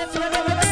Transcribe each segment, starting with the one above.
I'm go, let's go, let's.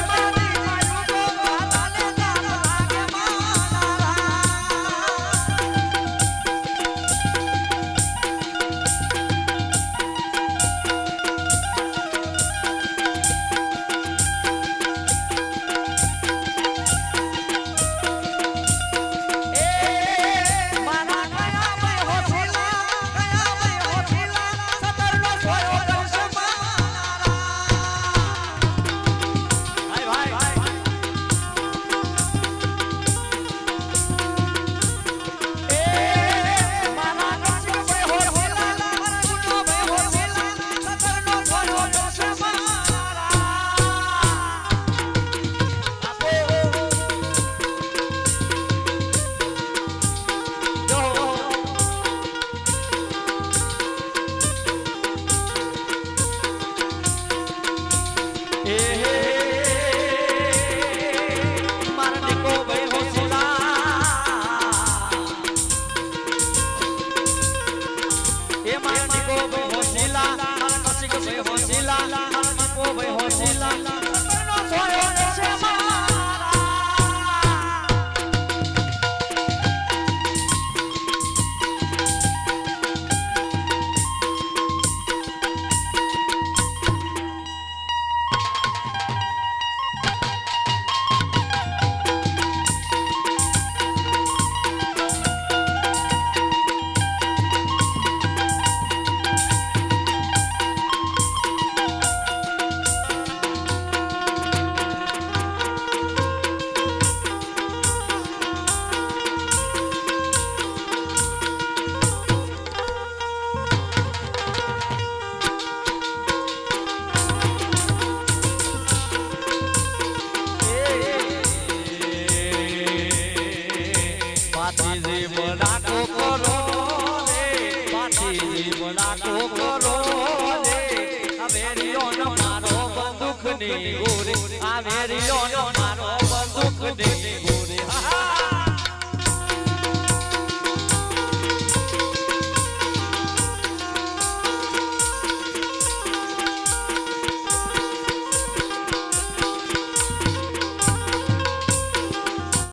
જીવના કોકરો રે આ વેરિયો નો મારો બંદુકની ગોરે આ વેરિયો નો મારો બંદુકની ગોરે હા